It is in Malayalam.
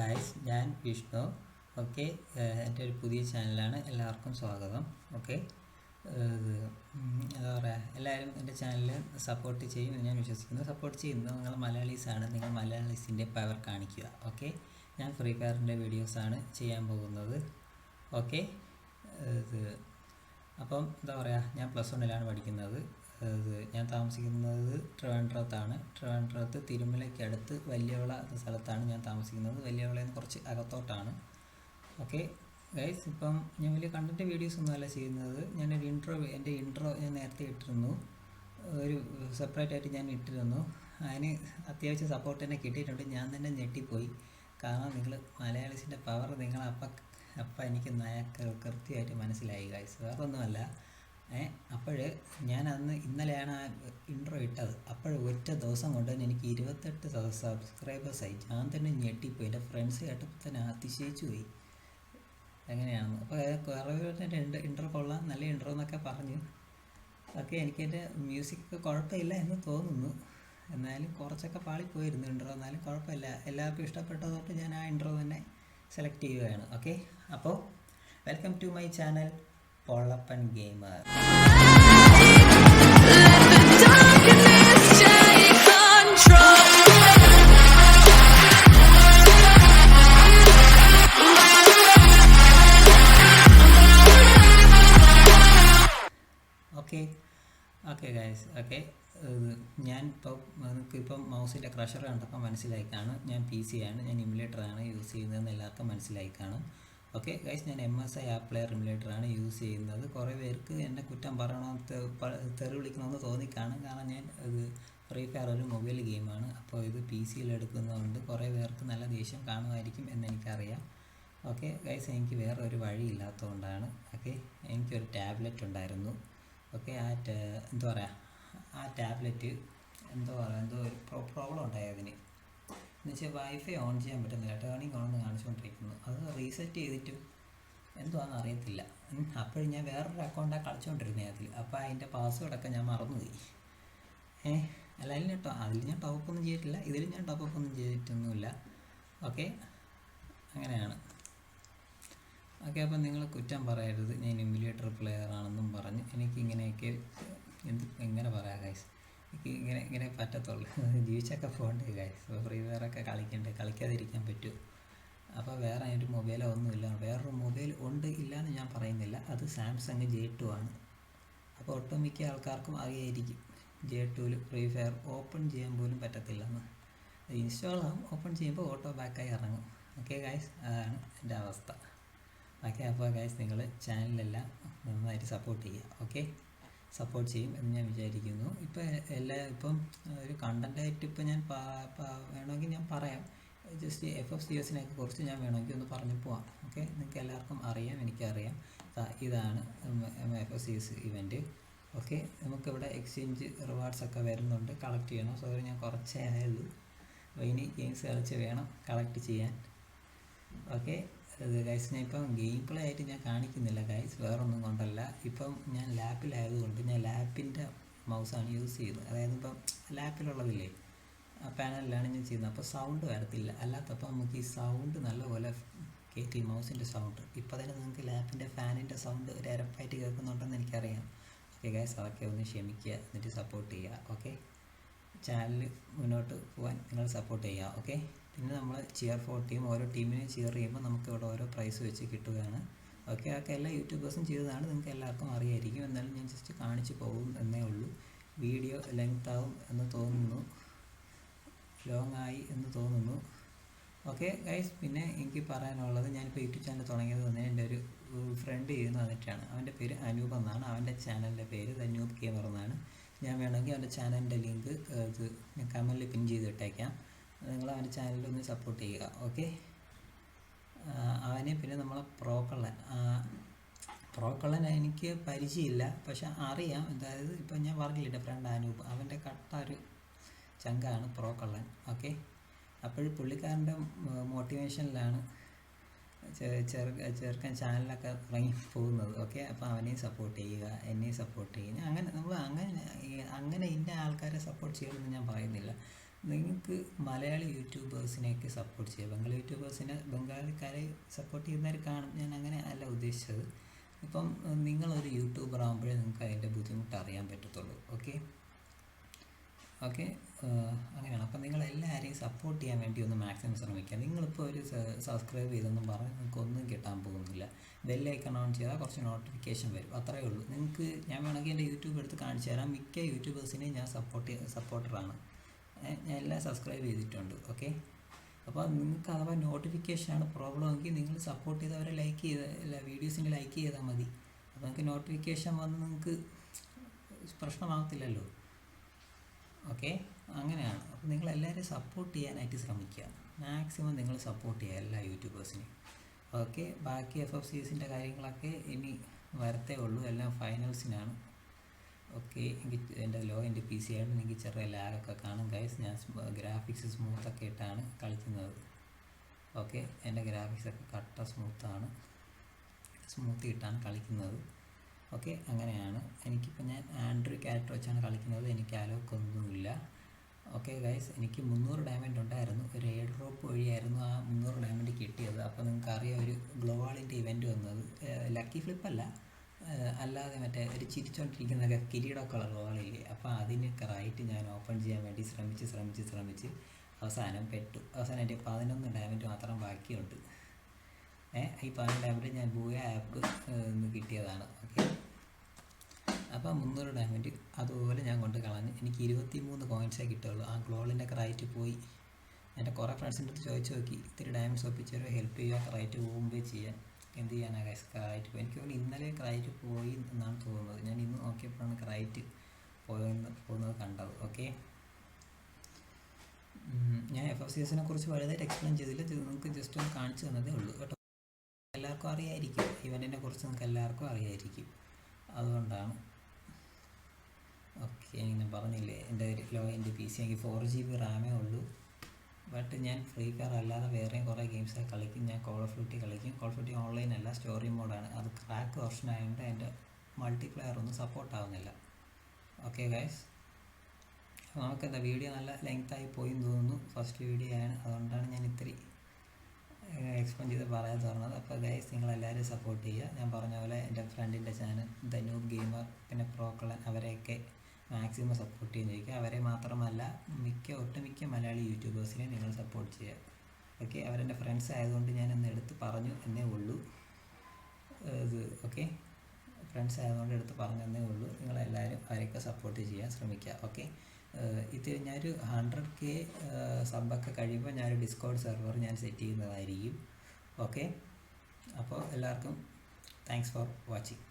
ഗായ്സ് ഞാൻ വിഷ്ണു. ഓക്കെ എന്റെ ഒരു പുതിയ ചാനലാണ്. എല്ലാവർക്കും സ്വാഗതം. ഓക്കെ എന്താ പറയുക എല്ലാവരും എന്റെ ചാനൽ സപ്പോർട്ട് ചെയ്യും എന്ന് ഞാൻ വിശ്വസിക്കുന്നു. സപ്പോർട്ട് ചെയ്യുന്നത് നിങ്ങൾ മലയാളീസാണ്. നിങ്ങൾ മലയാളീസിന്റെ പവർ കാണിക്കുക. ഓക്കെ ഞാൻ ഫ്രീ ഫയറിന്റെ വീഡിയോസാണ് ചെയ്യാൻ പോകുന്നത്. ഓക്കെ അപ്പം എന്താ പറയുക ഞാൻ പ്ലസ് വണ്ണിലാണ് പഠിക്കുന്നത്. ഞാൻ താമസിക്കുന്നത് ട്രിവാൻഡ്രത്താണ്. ട്രിവാൻഡ്രത്ത് തിരുമലയ്ക്ക് അടുത്ത് വലിയവള എന്ന സ്ഥലത്താണ് ഞാൻ താമസിക്കുന്നത്. വലിയവളയിൽ നിന്ന് കുറച്ച് അകത്തോട്ടാണ്. ഓക്കെ ഗൈസ് ഇപ്പം ഞാൻ വലിയ കണ്ടന്റ് വീഡിയോസ് ഒന്നുമല്ല ചെയ്യുന്നത്. ഒരു ഇൻട്രോ എന്റെ ഇൻട്രോ ഞാൻ നേരത്തെ ഇട്ടിരുന്നു. ഒരു സെപ്പറേറ്റ് ആയിട്ട് ഞാൻ ഇട്ടിരുന്നു. അതിന് അത്യാവശ്യം സപ്പോർട്ട് തന്നെ കിട്ടിയിട്ടുണ്ട്. ഞാൻ തന്നെ ഞെട്ടിപ്പോയി. കാരണം നിങ്ങൾ മലയാളീസിന്റെ പവർ നിങ്ങൾ അപ്പം അപ്പം എനിക്ക് നയ കൃത്യമായിട്ട് മനസ്സിലായി ഗൈസ് വേറെ ഒന്നുമല്ല ഏ അപ്പോൾ ഞാൻ അന്ന് ഇന്നലെയാണ് ആ ഇൻട്രോ ഇട്ടത്. അപ്പോൾ ഒറ്റ ദിവസം കൊണ്ട് തന്നെ എനിക്ക് ഇരുപത്തെട്ട് സബ്സ്ക്രൈബേഴ്സായി ഞാൻ തന്നെ ഞെട്ടിപ്പോയി. എന്റെ ഫ്രണ്ട്സ് കേട്ടപ്പോൾ തന്നെ അതിശയിച്ചു പോയി. എങ്ങനെയാണെന്ന്. അപ്പോൾ കുറേ ഇൻട്രോ കൊള്ളാം. നല്ല ഇൻട്രോ എന്നൊക്കെ പറഞ്ഞു. ഓക്കെ എനിക്ക് എന്റെ മ്യൂസിക്കൊക്കെ കുഴപ്പമില്ല എന്ന് തോന്നുന്നു. എന്നാലും കുറച്ചൊക്കെ പാളിപ്പോയിരുന്നു ഇൻട്രോ എന്നാലും കുഴപ്പമില്ല. എല്ലാവർക്കും ഇഷ്ടപ്പെട്ടതുകൊണ്ട് ഞാൻ ആ ഇൻട്രോ തന്നെ സെലക്ട് ചെയ്യുകയാണ്. ഓക്കെ അപ്പോൾ welcome to my channel Pollappan gamer. Okay. Okay guys okay. ഞാൻ ഇപ്പോൾ നിങ്ങൾക്ക് ഇപ്പം മൗസിന്റെ ക്രഷർ കണ്ടപ്പോൾ മനസ്സിലായിക്കാണ് കാണും ഞാൻ പി സി ആണ് ഞാൻ ഇമുലേറ്ററാണ് യൂസ് ചെയ്യുന്നതെന്ന് എല്ലാവർക്കും മനസ്സിലായിക്കാണ് കാണും ഓക്കെ ഗൈസ് ഞാൻ M S I app player ആണ് യൂസ് ചെയ്യുന്നത്. കുറേ പേർക്ക് എന്നെ കുറ്റം പറയണമെന്ന് തെറി വിളിക്കണമെന്ന് തോന്നിക്കാണ്. കാരണം ഞാൻ ഇത് ഫ്രീ ഫയർ ഒരു മൊബൈൽ ഗെയിമാണ് അപ്പോൾ ഇത് പി സിയിൽ എടുക്കുന്നതുകൊണ്ട് കുറേ പേർക്ക് നല്ല ദേഷ്യം കാണുമായിരിക്കും എന്ന് എനിക്കറിയാം. ഓക്കെ ഗൈസ് എനിക്ക് വേറെ ഒരു വഴിയില്ലാത്തതുകൊണ്ടാണ് ഓക്കെ എനിക്കൊരു ടാബ്ലറ്റ് ഉണ്ടായിരുന്നു. ഓക്കെ ആ എന്താ പറയുക ആ ടാബ്ലറ്റ് എന്തോ പറയുക എന്തോ ഒരു പ്രോബ്ലം ഉണ്ടായി എന്നുവെച്ചാൽ വൈഫൈ ഓൺ ചെയ്യാൻ പറ്റുന്നില്ല. ടേണിങ് ഓൺ എന്ന് കാണിച്ചുകൊണ്ടിരിക്കുന്നു. അത് റീസെറ്റ് ചെയ്തിട്ടും എന്തുവാന്ന് അറിയത്തില്ല. അപ്പോഴും ഞാൻ വേറൊരു അക്കൗണ്ടാണ് കളിച്ചുകൊണ്ടിരുന്നത് അതിൽ അപ്പോൾ അതിന്റെ പാസ്വേഡൊക്കെ ഞാൻ മറന്നുപോയി. ഏ അല്ല അതിൽ ഞാൻ അതിൽ ഞാൻ ടോപ്പ് ഒന്നും ചെയ്തിട്ടില്ല. ഇതിൽ ഞാൻ ടോപ്പ് ഒന്നും ചെയ്തിട്ടൊന്നുമില്ല. ഓക്കെ? അങ്ങനെയാണ്. ഓക്കെ അപ്പം നിങ്ങൾ കുറ്റം പറയരുത്. ഞാൻ ഇമ്മിലിയേറ്റർ പ്ലെയർ ആണെന്നും പറഞ്ഞ്. എനിക്ക് ഇങ്ങനെയൊക്കെ എന്ത് എങ്ങനെ പറയാം ഗൈസ് ഇങ്ങനെ ഇങ്ങനെ പറ്റത്തുള്ളൂ. ജീവിച്ചൊക്കെ പോകണ്ടേ ഇപ്പോൾ ഫ്രീ ഫയറൊക്കെ കളിക്കണ്ടേ കളിക്കാതിരിക്കാൻ പറ്റുമോ അപ്പോൾ വേറെ അതിന്റെ മൊബൈലോ ഒന്നുമില്ല. വേറൊരു മൊബൈൽ ഉണ്ട് ഇല്ല എന്ന് ഞാൻ പറയുന്നില്ല. അത് സാംസങ് ജെ ടു ആണ്. അപ്പോൾ ഒട്ടുമിക്ക ആൾക്കാർക്കും അറിയായിരിക്കും ജെ ടുവിൽ ഫ്രീ ഫയർ ഓപ്പൺ ചെയ്യാൻ പോലും പറ്റത്തില്ലെന്ന്. ഇൻസ്റ്റാൾ ആകും ഓപ്പൺ ചെയ്യുമ്പോൾ ഓട്ടോ ബാക്കായി ഇറങ്ങും. ഓക്കെ ഗൈസ് അതാണ് എന്റെ അവസ്ഥ. ഓക്കെ അപ്പോൾ ഗൈസ് നിങ്ങൾ ചാനലെല്ലാം നന്നായിട്ട് സപ്പോർട്ട് ചെയ്യുക. ഓക്കെ സപ്പോർട്ട് ചെയ്യും എന്ന് ഞാൻ വിചാരിക്കുന്നു. ഇപ്പോൾ എല്ലാ ഇപ്പം ഒരു കണ്ടന്റായിട്ട് ഇപ്പം ഞാൻ വേണമെങ്കിൽ ഞാൻ പറയാം. ജസ്റ്റ് എഫ് എഫ് സി എസിനെയൊക്കെ കുറിച്ച് ഞാൻ വേണമെങ്കിൽ ഒന്ന് പറഞ്ഞു പോവാം. ഓക്കെ നിങ്ങൾക്ക് എല്ലാവർക്കും അറിയാം എനിക്കറിയാം. ഇതാണ് F F C S event okay നമുക്കിവിടെ എക്സ്ചേഞ്ച് റിവാർഡ്സ് ഒക്കെ വരുന്നുണ്ട്. കളക്ട് ചെയ്യണം. സോ ഞാൻ കുറച്ചേ ആയുള്ളൂ. അപ്പോൾ ഇനി ഗെയിംസ് കളിച്ച് വേണം കളക്ട് ചെയ്യാൻ. ഓക്കെ ഗൈസ് ഞാൻ ഇപ്പം ഗെയിം പ്ലേ ആയിട്ട് ഞാൻ കാണിക്കുന്നില്ല ഗൈസ് വേറൊന്നും കൊണ്ടല്ല. ഇപ്പം ഞാൻ ലാപ്പിലായതുകൊണ്ട് ഞാൻ ലാപ്പിന്റെ മൗസാണ് യൂസ് ചെയ്യുന്നത്. അതായത് ഇപ്പം ലാപ്പിലുള്ളതില്ലേ ആ പാനലിലാണ് ഞാൻ ചെയ്യുന്നത്. അപ്പോൾ സൗണ്ട് വരത്തില്ല. അല്ലാത്തപ്പോൾ നമുക്ക് ഈ സൗണ്ട് നല്ലപോലെ കയറ്റി മൗസിന്റെ സൗണ്ട് ഇപ്പോൾ തന്നെ നിങ്ങൾക്ക് ലാപ്പിന്റെ ഫാനിന്റെ സൗണ്ട് ഒരു അരപ്പായിട്ട് കേൾക്കുന്നുണ്ടെന്ന് എനിക്കറിയാം. ഓക്കെ ഗൈസ് അതൊക്കെ ഒന്ന് ക്ഷമിക്കുക. എന്നിട്ട് സപ്പോർട്ട് ചെയ്യുക. ഓക്കെ ചാനൽ മുന്നോട്ട് പോകാൻ നിങ്ങൾ സപ്പോർട്ട് ചെയ്യുക ഓക്കെ പിന്നെ നമ്മൾ ചിയർ ഫോർ ടീം ഓരോ ടീമിനെയും ചിയർ ചെയ്യുമ്പോൾ നമുക്ക് ഇവിടെ ഓരോ പ്രൈസ് വെച്ച് കിട്ടുകയാണ്. ഓക്കെ അതൊക്കെ എല്ലാ യൂട്യൂബേഴ്സും ചെയ്തതാണ് നിങ്ങൾക്ക് എല്ലാവർക്കും അറിയായിരിക്കും. എന്നാലും ഞാൻ ജസ്റ്റ് കാണിച്ചു പോകും എന്നേ ഉള്ളൂ. വീഡിയോ ലെങ്ത് ആവും എന്ന് തോന്നുന്നു. ലോങ് ആയി എന്ന് തോന്നുന്നു. ഓക്കെ ഗൈസ് പിന്നെ എനിക്ക് പറയാനുള്ളത് ഞാനിപ്പോൾ യൂട്യൂബ് ചാനൽ തുടങ്ങിയത് തന്നെ എന്റെ ഒരു ഫ്രണ്ട് ചെയ്യുന്ന വന്നിട്ടാണ്. അവന്റെ പേര് അനൂപ് എന്നാണ്. അവന്റെ ചാനലിന്റെ പേര് അനൂപ് ഗെയിമർ എന്നാണ്. ഞാൻ വേണമെങ്കിൽ അവന്റെ ചാനലിന്റെ ലിങ്ക് ഇത് കമന്റിൽ പിൻ ചെയ്തിട്ടേക്കാം നിങ്ങൾ അവന്റെ ചാനലിൽ ഒന്ന് സപ്പോർട്ട് ചെയ്യുക ഓക്കെ അവനെ പിന്നെ നമ്മളെ പ്രോക്കള്ളൻ പ്രോക്കള്ളൻ പ്രോ കള്ളൻ എനിക്ക് പരിചയമില്ല പക്ഷെ അറിയാം. അതായത് ഇപ്പം ഞാൻ പറഞ്ഞില്ല എന്റെ ഫ്രണ്ട് അനൂപ് അവന്റെ കട്ട ഒരു ചങ്കാണ് പ്രോക്കള്ളൻ കള്ളൻ ഓക്കെ അപ്പോൾ പുള്ളിക്കാരന്റെ മോട്ടിവേഷനിലാണ് ചെറുക്കൻ ചാനലിലൊക്കെ ഇറങ്ങി പോകുന്നത് ഓക്കെ? അപ്പോൾ അവനെയും സപ്പോർട്ട് ചെയ്യുക എന്നെയും സപ്പോർട്ട് ചെയ്യുക. അങ്ങനെ നമ്മൾ അങ്ങനെ അങ്ങനെ ഇന്ന ആൾക്കാരെ സപ്പോർട്ട് ചെയ്യണമെന്ന് ഞാൻ പറയുന്നില്ല. നിങ്ങൾക്ക് മലയാളി യൂട്യൂബേഴ്സിനെയൊക്കെ സപ്പോർട്ട് ചെയ്യുക ബംഗാളി യൂട്യൂബേഴ്സിനെ ബംഗാളിക്കാരെ സപ്പോർട്ട് ചെയ്യുന്നവർ കാണും ഞാൻ അങ്ങനെ അല്ല ഉദ്ദേശിച്ചത്. ഇപ്പം നിങ്ങളൊരു യൂട്യൂബർ ആകുമ്പോഴേ നിങ്ങൾക്ക് അതിന്റെ ബുദ്ധിമുട്ട് അറിയാൻ പറ്റത്തുള്ളൂ. ഓക്കെ? ഓക്കെ? അങ്ങനെയാണ്. അപ്പം നിങ്ങൾ എല്ലാവരെയും സപ്പോർട്ട് ചെയ്യാൻ വേണ്ടി ഒന്ന് മാക്സിമം ശ്രമിക്കുക. നിങ്ങളിപ്പോൾ ഒരു സബ്സ്ക്രൈബ് ചെയ്തെന്നും പറഞ്ഞ് നിങ്ങൾക്ക് ഒന്നും കിട്ടാൻ പോകുന്നില്ല. ബെല്ലൈക്കൺ ഓൺ ചെയ്താൽ കുറച്ച് നോട്ടിഫിക്കേഷൻ വരും. അത്രയേ ഉള്ളൂ. നിങ്ങൾക്ക് ഞാൻ വേണമെങ്കിൽ എന്റെ യൂട്യൂബ് എടുത്ത് കാണിച്ചു തരാം. മിക്ക യൂട്യൂബേഴ്സിനെയും ഞാൻ സപ്പോർട്ട് സപ്പോർട്ടറാണ് ഞാൻ എല്ലാം സബ്സ്ക്രൈബ് ചെയ്തിട്ടുണ്ട്. ഓക്കെ അപ്പോൾ നിങ്ങൾക്ക് അഥവാ നോട്ടിഫിക്കേഷനാണ് പ്രോബ്ലം എങ്കിൽ നിങ്ങൾ സപ്പോർട്ട് ചെയ്തവരെ ലൈക്ക് ചെയ്ത വീഡിയോസിന്റെ ലൈക്ക് ചെയ്താൽ മതി. അപ്പോൾ നിങ്ങൾക്ക് നോട്ടിഫിക്കേഷൻ വന്ന് നിങ്ങൾക്ക് പ്രശ്നമാകത്തില്ലല്ലോ ഓക്കെ? അങ്ങനെയാണ്. അപ്പോൾ നിങ്ങൾ എല്ലാവരെയും സപ്പോർട്ട് ചെയ്യാനായിട്ട് ശ്രമിക്കുക. മാക്സിമം നിങ്ങൾ സപ്പോർട്ട് ചെയ്യുക എല്ലാ യൂട്യൂബേഴ്സിനെയും ഓക്കെ? ബാക്കി എഫ് എഫ് സീസിന്റെ കാര്യങ്ങളൊക്കെ ഇനി വരത്തേ ഉള്ളൂ. എല്ലാം ഫൈനൽസിനാണ് ഓക്കെ? എനിക്ക് എന്റെ ലോ എന്റെ പി സി ആയിട്ട് എനിക്ക് ചെറിയ ലാഗൊക്കെ കാണും ഗൈസ് ഞാൻ ഗ്രാഫിക്സ് സ്മൂത്തൊക്കെ ഇട്ടാണ് കളിക്കുന്നത്. ഓക്കെ? എന്റെ ഗ്രാഫിക്സൊക്കെ കട്ട സ്മൂത്താണ് സ്മൂത്ത് ഇട്ടാണ് കളിക്കുന്നത്. ഓക്കെ അങ്ങനെയാണ്. എനിക്കിപ്പോൾ ഞാൻ ആൻഡ്രോയിഡ് ക്യാരക്ടർ വെച്ചാണ് കളിക്കുന്നത്. എനിക്ക് ആലോക്കൊന്നുമില്ല ഓക്കെ ഗൈസ് എനിക്ക് മുന്നൂറ് ഡയമണ്ട് ഉണ്ടായിരുന്നു. ഒരു എയർ ഡ്രോപ്പ് വഴിയായിരുന്നു ആ മുന്നൂറ് ഡയമണ്ട് കിട്ടിയത്. അപ്പോൾ നിങ്ങൾക്ക് അറിയാം ഒരു ഗ്ലോവാളിന്റെ ഇവന്റ് വന്നത്. ലക്കി ഫ്ലിപ്പല്ല അല്ലാതെ മറ്റേ ഒരു ചിരിച്ചുകൊണ്ടിരിക്കുന്ന കിരീടമൊക്കെ ഉള്ള ഗ്ലോവാളില്ലേ അപ്പോൾ അതിനൊക്കെ റൈറ്റ് ഞാൻ ഓപ്പൺ ചെയ്യാൻ വേണ്ടി ശ്രമിച്ച് ശ്രമിച്ച് ശ്രമിച്ച് അവസാനം പെട്ടു. അവസാനം എന്റെ പതിനൊന്ന് ഡയമണ്ട് മാത്രം ബാക്കിയുണ്ട്. ഏ ഈ പതിനൊന്ന് ഡയമണ്ട് ഞാൻ ബൂയ ആപ്പ് നിന്ന് കിട്ടിയതാണ്. അപ്പോൾ മുന്നൂറ് ഡയമണ്ട് അതുപോലെ ഞാൻ കൊണ്ട് കളഞ്ഞു. എനിക്ക് ഇരുപത്തി മൂന്ന് കോയിൻസേ കിട്ടുള്ളൂ ആ ഗ്ലോളിന്റെ റൈറ്റ് പോയി. എന്റെ കുറേ ഫ്രണ്ട്സിന്റെ അടുത്ത് ചോദിച്ചു നോക്കി. ഇത്തിരി ഡയമണ്ട്സ് ഒപ്പിച്ചൊരു ഹെൽപ്പ് ചെയ്യുക റൈറ്റ് പോകുമ്പോൾ ചെയ്യാൻ. എന്ത് ചെയ്യാനാ ഗൈസ് ക്രൈറ്റ് പോയി. എനിക്ക് തോന്നുന്നു ഇന്നലെ ക്രൈറ്റ് പോയി എന്നാണ് തോന്നുന്നത്. ഞാൻ ഇന്ന് നോക്കിയപ്പോഴാണ് ക്രൈറ്റ് പോയെന്ന് പോകുന്നത് കണ്ടത്. ഓക്കെ ഞാൻ എഫ് എഫ് സി എസിനെ കുറിച്ച് വലുതായിട്ട് എക്സ്പ്ലെയിൻ ചെയ്തില്ല. നിങ്ങൾക്ക് ജസ്റ്റ് ഒന്ന് കാണിച്ചു തന്നതേ ഉള്ളൂ. കേട്ടോ. എല്ലാവർക്കും അറിയായിരിക്കും. ഇവന്റിനെ കുറിച്ച് നിങ്ങൾക്ക് എല്ലാവർക്കും അറിയായിരിക്കും. അതുകൊണ്ടാണ്. ഓക്കെ ഞാൻ പറഞ്ഞില്ലേ എന്റെ ലോ എന്റെ പി സി എനിക്ക് ഫോർ ജി ബി റാമേ ഉള്ളൂ. ബട്ട് ഞാൻ ഫ്രീ ഫയർ അല്ലാതെ വേറെയും കുറേ ഗെയിംസൊക്കെ കളിക്കും. ഞാൻ കോൾ ഓഫ് ഡ്യൂട്ടി കളിക്കും. കോൾ ഓഫ് ഡ്യൂട്ടി ഓൺലൈൻ അല്ല സ്റ്റോറി മോഡാണ് അത് ക്രാക്ക് വെർഷൻ ആയതുകൊണ്ട് എന്റെ മൾട്ടിപ്ലെയർ ഒന്നും സപ്പോർട്ട് ആവുന്നില്ല. ഓക്കെ ഗൈസ് നമുക്കെന്താ വീഡിയോ നല്ല ലെങ്തായി പോയി തോന്നുന്നു. ഫസ്റ്റ് വീഡിയോ ആണ്. അതുകൊണ്ടാണ് ഞാൻ ഇത്തിരി എക്സ്പ്ലെയിൻ ചെയ്ത് പറയാൻ തുറന്നത് അപ്പോൾ ഗൈസ് നിങ്ങളെല്ലാവരും സപ്പോർട്ട് ചെയ്യുക. ഞാൻ പറഞ്ഞ പോലെ എന്റെ ഫ്രണ്ടിന്റെ ചാനൽ ദ ന്യൂ ഗെയിമർ പിന്നെ പ്രോക്കളൻ അവരെയൊക്കെ മാക്സിമം സപ്പോർട്ട് ചെയ്യുന്നിരിക്കുക അവരെ മാത്രമല്ല മിക്ക ഒട്ടുമിക്ക മലയാളി യൂട്യൂബേഴ്സിനെ നിങ്ങൾ സപ്പോർട്ട് ചെയ്യുക. ഓക്കെ അവരെന്റെ ഫ്രണ്ട്സ് ആയതുകൊണ്ട് ഞാൻ ഒന്ന് എടുത്ത് പറഞ്ഞു എന്നേ ഉള്ളൂ. ഇത് ഓക്കെ ഫ്രണ്ട്സ് ആയതുകൊണ്ട് എടുത്ത് എന്നേ ഉള്ളൂ. നിങ്ങളെല്ലാവരും അവരെയൊക്കെ സപ്പോർട്ട് ചെയ്യാൻ ശ്രമിക്കുക. ഓക്കെ ഇത് ഞാനൊരു ഹൺഡ്രഡ് കെ സബൊക്കെ കഴിയുമ്പോൾ ഞാനൊരു ഡിസ്കൗണ്ട് സെർവർ ഞാൻ സെറ്റ് ചെയ്യുന്നതായിരിക്കും. ഓക്കെ അപ്പോൾ എല്ലാവർക്കും താങ്ക്സ് ഫോർ വാച്ചിങ്